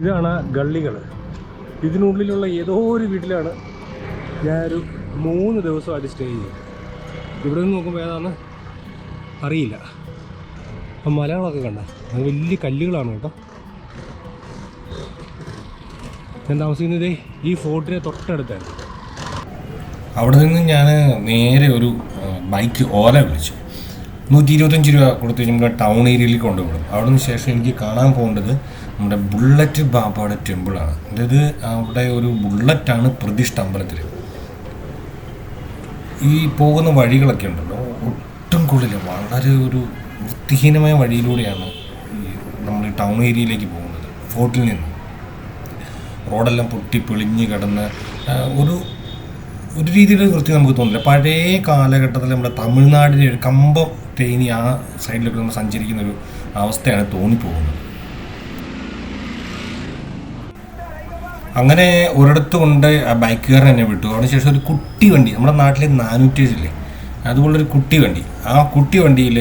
ഇതാണ് ഗള്ളികൾ. ഇതിനുള്ളിലുള്ള ഏതോ ഒരു വീട്ടിലാണ് ഞാനൊരു മൂന്ന് ദിവസമായിട്ട് സ്റ്റേ ചെയ്തത്. ഇവിടെ നിന്ന് നോക്കുമ്പോൾ ഏതാണെന്ന് അറിയില്ല. അപ്പം മലകളൊക്കെ കണ്ട. അത് വലിയ കല്ലുകളാണ് കേട്ടോ. ഞാൻ താമസിക്കുന്നത് ഈ ഫോർട്ടിനെ തൊട്ടടുത്താണ്. അവിടെ നിന്ന് ഞാൻ നേരെ ഒരു ബൈക്ക് ഓല വിളിച്ചു. നൂറ്റി ഇരുപത്തഞ്ച് രൂപ കൊടുത്ത് നമ്മുടെ ടൗൺ ഏരിയയിലേക്ക് കൊണ്ടുപോകും അവിടെ നിന്ന് ശേഷം എനിക്ക് കാണാൻ പോകേണ്ടത് നമ്മുടെ ബുള്ളറ്റ് ബാബയുടെ ടെമ്പിളാണ് അതായത് അവിടെ ഒരു ബുള്ളറ്റാണ് പ്രതിഷ്ഠ അമ്പലത്തിൽ ഈ പോകുന്ന വഴികളൊക്കെ ഉണ്ടല്ലോ ഒട്ടും കൊള്ളില്ല. വളരെ ഒരു വൃത്തിഹീനമായ വഴിയിലൂടെയാണ് ഈ നമ്മൾ ടൗൺ ഏരിയയിലേക്ക് പോകുന്നത് ഫോർട്ടിൽ നിന്ന്. റോഡെല്ലാം പൊട്ടി പിളിഞ്ഞ് കിടന്ന് ഒരു ഒരു രീതിയിലുള്ള വൃത്തി നമുക്ക് തോന്നില്ല. പഴയ കാലഘട്ടത്തിൽ നമ്മുടെ തമിഴ്നാടിന്റെ ഒരു കമ്പം തേനി ആ സൈഡിലൊക്കെ നമ്മൾ സഞ്ചരിക്കുന്ന ഒരു അവസ്ഥയാണ് തോന്നിപ്പോകുന്നത്. അങ്ങനെ ഒരിടത്ത് കൊണ്ട് ആ ബൈക്കുകാരൻ എന്നെ വിട്ടു. അതിനുശേഷം ഒരു കുട്ടി വണ്ടി നമ്മുടെ നാട്ടിലെ നാനൂറ്റേഴില്ലേ അതുപോലൊരു കുട്ടി വണ്ടി. ആ കുട്ടി വണ്ടിയിൽ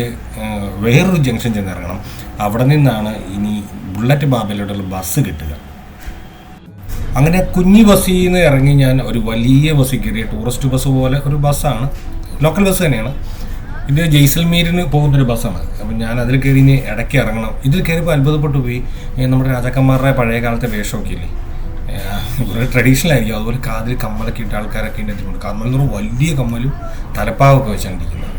വേറൊരു ജംഗ്ഷൻ ചെന്നിറങ്ങണം. അവിടെ നിന്നാണ് ഇനി ബുള്ളറ്റ് ബാബയിലോട്ടുള്ള ബസ് കിട്ടുക. അങ്ങനെ കുഞ്ഞി ബസ്സിൽ നിന്ന് ഇറങ്ങി ഞാൻ ഒരു വലിയ ബസ്സിൽ കയറി ടൂറിസ്റ്റ് ബസ് പോലെ ഒരു ബസ്സാണ്. ലോക്കൽ ബസ് തന്നെയാണ്. ഇത് ജയ്സൽമീരിന് പോകുന്നൊരു ബസ്സാണ്. അപ്പം ഞാൻ അതിൽ കയറി ഇനി ഇടയ്ക്ക് ഇറങ്ങണം. ഇതിൽ കയറിയപ്പോൾ അത്ഭുതപ്പെട്ടു പോയി. നമ്മുടെ രാജാക്കന്മാരുടെ പഴയ കാലത്തെ വേഷമൊക്കെ ഇല്ലേ? ഒരു ട്രഡീഷണൽ ആയിരിക്കും. അതുപോലെ കാതിൽ കമ്മലൊക്കെ ഇട്ട ആൾക്കാരൊക്കെ ഉണ്ടായിട്ടുണ്ട് കമ്മൽ എന്ന് വലിയ കമ്മലും തലപ്പാവൊക്കെ വെച്ചാണ്ടിരിക്കുന്നത്.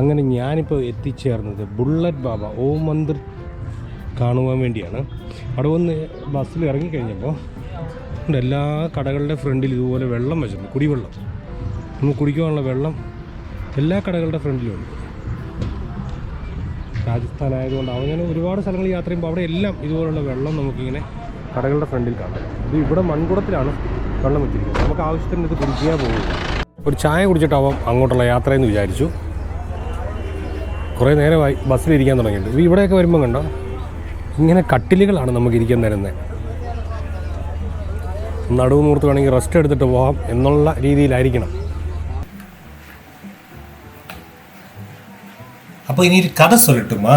അങ്ങനെ ഞാനിപ്പോൾ എത്തിച്ചേർന്നത് ബുള്ളറ്റ് ബാബ ഓ മന്ദിർ കാണുവാൻ വേണ്ടിയാണ്. അവിടെ വന്ന് ബസ്സിൽ ഇറങ്ങിക്കഴിഞ്ഞപ്പോൾ എല്ലാ കടകളുടെ ഫ്രണ്ടിൽ ഇതുപോലെ വെള്ളം വെച്ചിട്ടുണ്ട് കുടിവെള്ളം. നമുക്ക് കുടിക്കുവാനുള്ള വെള്ളം എല്ലാ കടകളുടെ ഫ്രണ്ടിലും ഉണ്ട്. രാജസ്ഥാൻ ആയതുകൊണ്ട് അങ്ങനെ ഒരുപാട് സ്ഥലങ്ങൾ യാത്ര ചെയ്യുമ്പോൾ അവിടെ എല്ലാം ഇതുപോലുള്ള വെള്ളം നമുക്കിങ്ങനെ കടകളുടെ ഫ്രണ്ടിൽ കാണാം. ഇത് ഇവിടെ മൺകുടത്തിലാണ് വെള്ളം വെച്ചിരിക്കുന്നത് നമുക്ക് ആവശ്യത്തിന് ഇത് കുടിക്കുക പോകില്ല ഒരു ചായ കുടിച്ചിട്ടാവാം അങ്ങോട്ടുള്ള യാത്ര എന്ന് വിചാരിച്ചു. കുറേ നേരമായി ബസ്സിലിരിക്കാൻ തുടങ്ങിയിട്ടുണ്ട്. ഇവിടെയൊക്കെ വരുമ്പോൾ കണ്ടോ? ഇങ്ങനെ കട്ടിലുകളാണ് നമുക്ക് ഇരിക്കാൻ തരുന്നത്. നടുവ് നൂർത്ത് വേണമെങ്കിൽ റെസ്റ്റ് എടുത്തിട്ട് പോകാം എന്നുള്ള രീതിയിലായിരിക്കണം. അപ്പോൾ ഇനി ഒരു കഥ സൊല്ലട്ടുമാ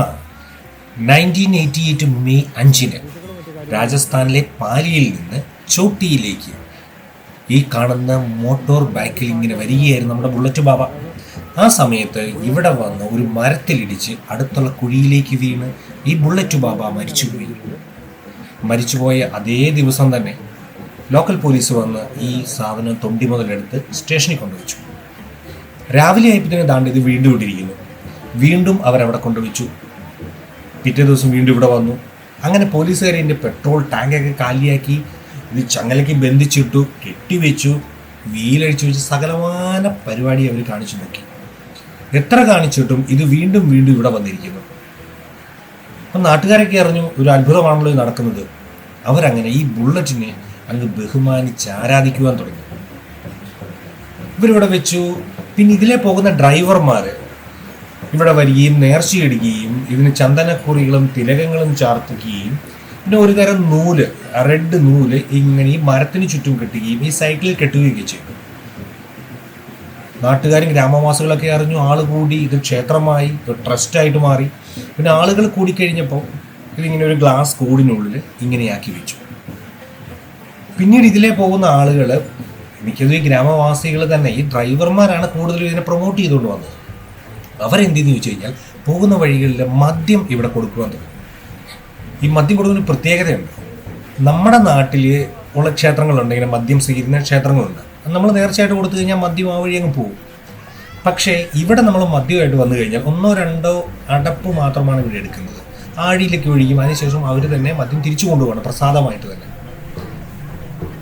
നയന്റീൻ എയ്റ്റി എയ്റ്റ് മെയ് അഞ്ചിന് രാജസ്ഥാനിലെ പാലിയിൽ നിന്ന് ചോട്ടിയിലേക്ക് ഈ കാണുന്ന മോട്ടോർ ബൈക്കിൽ ഇങ്ങനെ വരികയായിരുന്നു നമ്മുടെ ബുള്ളറ്റ് ബാബ. ആ സമയത്ത് ഇവിടെ വന്ന് ഒരു മരത്തിലിടിച്ച് അടുത്തുള്ള കുഴിയിലേക്ക് വീണ് ഈ ബുള്ളറ്റ് ബാബ മരിച്ചുപോയി. മരിച്ചുപോയ അതേ ദിവസം തന്നെ ലോക്കൽ പോലീസ് വന്ന് ഈ സാധനം തൊണ്ടി മുതലെടുത്ത് സ്റ്റേഷനിൽ കൊണ്ടുവച്ചു. രാവിലെ ആയപ്പോൾ ദാണ്ട് ഇത് വീണ്ടും ഇട്ടിരിക്കുന്നു വീണ്ടും അവരവിടെ കൊണ്ടുവച്ചു. പിറ്റേ ദിവസം വീണ്ടും ഇവിടെ വന്നു. അങ്ങനെ പോലീസുകാർ എന്റെ പെട്രോൾ ടാങ്കൊക്കെ കാലിയാക്കി ഇത് ചങ്ങലയ്ക്ക് ബന്ധിച്ചിട്ടു കെട്ടിവെച്ചു വീലഴിച്ചു വെച്ച് സകലമാന പരിപാടി അവർ കാണിച്ചു നോക്കി. എത്ര കാണിച്ചിട്ടും ഇത് വീണ്ടും വീണ്ടും ഇവിടെ വന്നിരിക്കുന്നു. അപ്പം നാട്ടുകാരൊക്കെ അറിഞ്ഞു ഒരു അത്ഭുതമാണല്ലോ നടക്കുന്നത്. അവരങ്ങനെ ഈ ബുള്ളറ്റിനെ അങ്ങ് ബഹുമാനിച്ച് ആരാധിക്കുവാൻ തുടങ്ങി. ഇവരിവിടെ വെച്ചു. പിന്നെ ഇതിലെ പോകുന്ന ഡ്രൈവർമാർ ഇവിടെ വരികയും നേർച്ചയിടുകയും ഇതിന് ചന്ദനക്കുറികളും തിലകങ്ങളും ചാർത്തുകയും പിന്നെ ഒരു തരം നൂൽ റെഡ് നൂൽ ഇങ്ങനെ ഈ മരത്തിന് ചുറ്റും കെട്ടുകയും ഈ സൈക്കിളിൽ കെട്ടുകയൊക്കെ ചെയ്തു നാട്ടുകാരും ഗ്രാമവാസികളൊക്കെ അറിഞ്ഞു. ആൾ കൂടി ഇത് ക്ഷേത്രമായി ഇത് ട്രസ്റ്റായിട്ട് മാറി. പിന്നെ ആളുകൾ കൂടിക്കഴിഞ്ഞപ്പോൾ ഇതിങ്ങനെ ഒരു ഗ്ലാസ് കൂടിനുള്ളിൽ ഇങ്ങനെയാക്കി വെച്ചു. പിന്നീട് ഇതിലേ പോകുന്ന ആളുകൾ മിക്കതും ഈ ഗ്രാമവാസികൾ തന്നെ ഈ ഡ്രൈവർമാരാണ് കൂടുതലും ഇതിനെ പ്രൊമോട്ട് ചെയ്തുകൊണ്ട് വന്നത്. അവരെന്തെന്ന് ചോദിച്ചു കഴിഞ്ഞാൽ പോകുന്ന വഴികളിൽ മദ്യം ഇവിടെ കൊടുക്കുവാൻ തുടങ്ങി. ഈ മദ്യം കൊടുക്കുന്ന പ്രത്യേകതയുണ്ട്. നമ്മുടെ നാട്ടിൽ ഉള്ള ക്ഷേത്രങ്ങളുണ്ട് ഇങ്ങനെ മദ്യം സ്വീകരിക്കുന്ന ക്ഷേത്രങ്ങളുണ്ട്. നമ്മൾ നേർച്ചയായിട്ട് കൊടുത്തു കഴിഞ്ഞാൽ മദ്യം ആ വഴി അങ്ങ് പോകും. പക്ഷേ ഇവിടെ നമ്മൾ മദ്യമായിട്ട് വന്നു കഴിഞ്ഞാൽ ഒന്നോ രണ്ടോ അടപ്പ് മാത്രമാണ് ഇവിടെ എടുക്കുന്നത്. ആഴിയിലേക്ക് ഒഴിക്കും അതിനുശേഷം അവർ തന്നെ മദ്യം തിരിച്ചു കൊണ്ടുപോകണം പ്രസാദമായിട്ട് തന്നെ.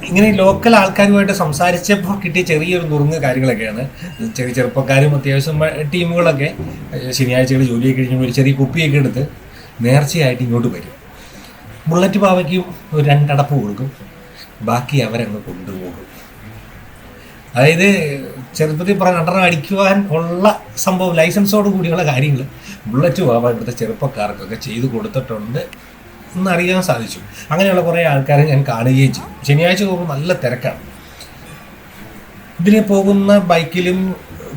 ഇങ്ങനെ ലോക്കൽ ആൾക്കാരുമായിട്ട് സംസാരിച്ചപ്പോൾ കിട്ടിയ ചെറിയൊരു നുറുങ്ങ് കാര്യങ്ങളൊക്കെയാണ്. ചെറിയ ചെറുപ്പക്കാരും അത്യാവശ്യം ടീമുകളൊക്കെ ശനിയാഴ്ചകൾ ജോലിയൊക്കെ കഴിഞ്ഞപ്പോൾ ഒരു ചെറിയ കുപ്പിയൊക്കെ എടുത്ത് നേർച്ചയായിട്ട് ഇങ്ങോട്ട് വരും. ബുള്ളറ്റ് പാവയ്ക്കും ഒരു രണ്ടടപ്പ് കൊടുക്കും. ബാക്കി അവരങ്ങ് കൊണ്ടുപോകും. അതായത് ചെറുപ്പത്തിൽ പറഞ്ഞ രണ്ടെണ്ണം അടിക്കുവാൻ ഉള്ള സംഭവം ലൈസൻസോട് കൂടിയുള്ള കാര്യങ്ങൾ ബുള്ളറ്റ് പാവ ഇവിടുത്തെ ചെറുപ്പക്കാർക്കൊക്കെ ചെയ്തു കൊടുത്തിട്ടുണ്ട് എന്നറിയാൻ സാധിച്ചു. അങ്ങനെയുള്ള കുറേ ആൾക്കാരെ ഞാൻ കാണുകയും ചെയ്തു. ശനിയാഴ്ച പോകുമ്പോൾ നല്ല തിരക്കാണ്. ഇതിന് പോകുന്ന ബൈക്കിലും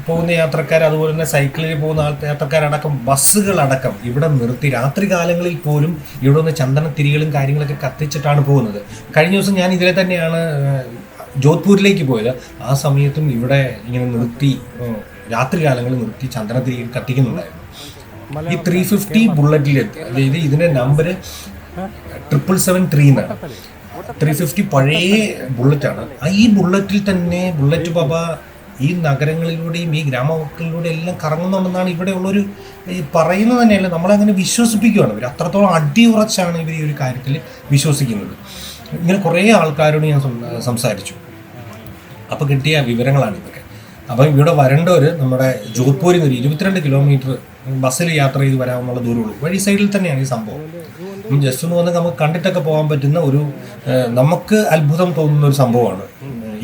പോകുന്ന യാത്രക്കാർ അതുപോലെ തന്നെ സൈക്കിളിൽ പോകുന്ന യാത്രക്കാരടക്കം ബസ്സുകളടക്കം ഇവിടെ നിർത്തി രാത്രി കാലങ്ങളിൽ പോലും ഇവിടെ നിന്ന് ചന്ദനത്തിരികളും കാര്യങ്ങളൊക്കെ കത്തിച്ചിട്ടാണ് പോകുന്നത്. കഴിഞ്ഞ ദിവസം ഞാൻ ഇതിലെ തന്നെയാണ് ജോധ്പൂരിലേക്ക് പോയത്. ആ സമയത്തും ഇവിടെ ഇങ്ങനെ നിർത്തി രാത്രി കാലങ്ങളിൽ നിർത്തി ചന്ദനത്തിരി കത്തിക്കുന്നുണ്ടായിരുന്നു. ഈ ത്രീ ഫിഫ്റ്റി ബുള്ളറ്റിൽ അതായത് ഇതിന്റെ നമ്പർ ട്രിപ്പിൾ സെവൻ ത്രീ എന്നാണ്. ത്രീ ഫിഫ്റ്റി പഴയ ബുള്ളറ്റാണ് ഈ ബുള്ളറ്റിൽ തന്നെ ബുള്ളറ്റ് ബാബ ഈ നഗരങ്ങളിലൂടെയും ഈ ഗ്രാമങ്ങളിലൂടെ എല്ലാം കറങ്ങുന്നുണ്ടെന്നാണ് ഇവിടെ ഉള്ളൊരു പറയുന്നത് തന്നെയല്ല. നമ്മളങ്ങനെ വിശ്വസിപ്പിക്കുകയാണ് ഇവർ അത്രത്തോളം അടിയുറച്ചാണ് ഇവർ ഈ ഒരു കാര്യത്തിൽ വിശ്വസിക്കുന്നത്. ഇങ്ങനെ കുറേ ആൾക്കാരോട് ഞാൻ സംസാരിച്ചു. അപ്പോൾ കിട്ടിയ വിവരങ്ങളാണ് ഇതൊക്കെ. അപ്പം ഇവിടെ വരേണ്ടവർ നമ്മുടെ ജോധ്പൂരിൽ നിന്ന് ഒരു ഇരുപത്തിരണ്ട് കിലോമീറ്റർ ബസ്സിൽ യാത്ര ചെയ്ത് വരാമെന്നുള്ള ദൂരമുള്ളൂ. വഴി സൈഡിൽ തന്നെയാണ് ഈ സംഭവം. ജസ്റ്റ് ഒന്ന് വന്ന് നമുക്ക് കണ്ടിട്ടൊക്കെ പോകാൻ പറ്റുന്ന ഒരു നമുക്ക് അത്ഭുതം തോന്നുന്ന ഒരു സംഭവമാണ്.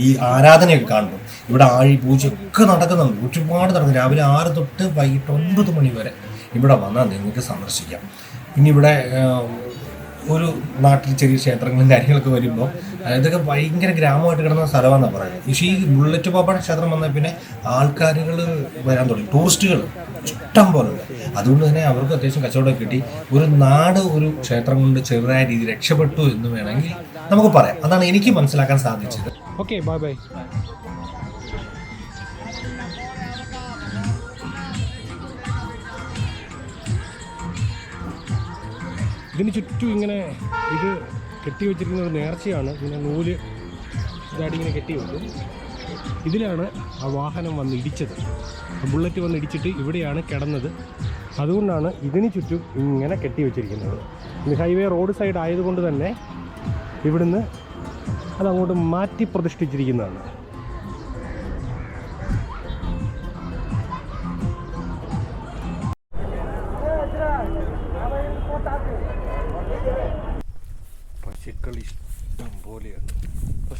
ഈ ആരാധനയൊക്കെ കാണുമ്പോൾ ഇവിടെ ആഴി പൂജ ഒക്കെ നടക്കുന്നുണ്ട്. ഒരുപാട് നടക്കും രാവിലെ ആറ് തൊട്ട് വൈകിട്ട് ഒൻപത് മണി വരെ ഇവിടെ വന്നാൽ നിങ്ങൾക്ക് സന്ദർശിക്കാം. പിന്നെ ഇവിടെ ഒരു നാട്ടിൽ ചെറിയ ക്ഷേത്രങ്ങളും കാര്യങ്ങളൊക്കെ വരുമ്പോൾ ഇതൊക്കെ ഭയങ്കര ഗ്രാമമായിട്ട് കിടന്ന സ്ഥലമാണെന്നാണ് പറയുന്നത്. പക്ഷേ ഈ ബുള്ളറ്റ് പാപ്പാട് ക്ഷേത്രം വന്ന പിന്നെ ആൾക്കാരുകൾ വരാൻ തുടങ്ങി. ടൂറിസ്റ്റുകൾ ഇഷ്ടം പോലെ ഉണ്ട്. അതുകൊണ്ട് തന്നെ അവർക്ക് അത്യാവശ്യം കച്ചവടം കിട്ടി. ഒരു നാട് ഒരു ക്ഷേത്രം കൊണ്ട് ചെറുതായ രീതിയിൽ രക്ഷപ്പെട്ടു എന്ന് വേണമെങ്കിൽ നമുക്ക് പറയാം. അതാണ് എനിക്ക് മനസ്സിലാക്കാൻ സാധിച്ചത്. ഓക്കെ ബൈ ബൈ ഇതിന് ചുറ്റും ഇങ്ങനെ ഇത് കെട്ടി വെച്ചിരിക്കുന്ന ഒരു നേർച്ചയാണ്. ഇങ്ങനെ നൂൽ ഇതായിട്ട് ഇങ്ങനെ കെട്ടി വെക്കും. ഇതിലാണ് ആ വാഹനം വന്ന് ഇടിച്ചത്. ബുള്ളറ്റ് വന്ന് ഇടിച്ചിട്ട് ഇവിടെയാണ് കിടന്നത്. അതുകൊണ്ടാണ് ഇതിന് ചുറ്റും ഇങ്ങനെ കെട്ടി വെച്ചിരിക്കുന്നത്. ഇത് ഹൈവേ റോഡ് സൈഡ് ആയതുകൊണ്ട് തന്നെ ഇവിടുന്ന് അതങ്ങോട്ട് മാറ്റി പ്രതിഷ്ഠിച്ചിരിക്കുന്നതാണ്.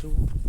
too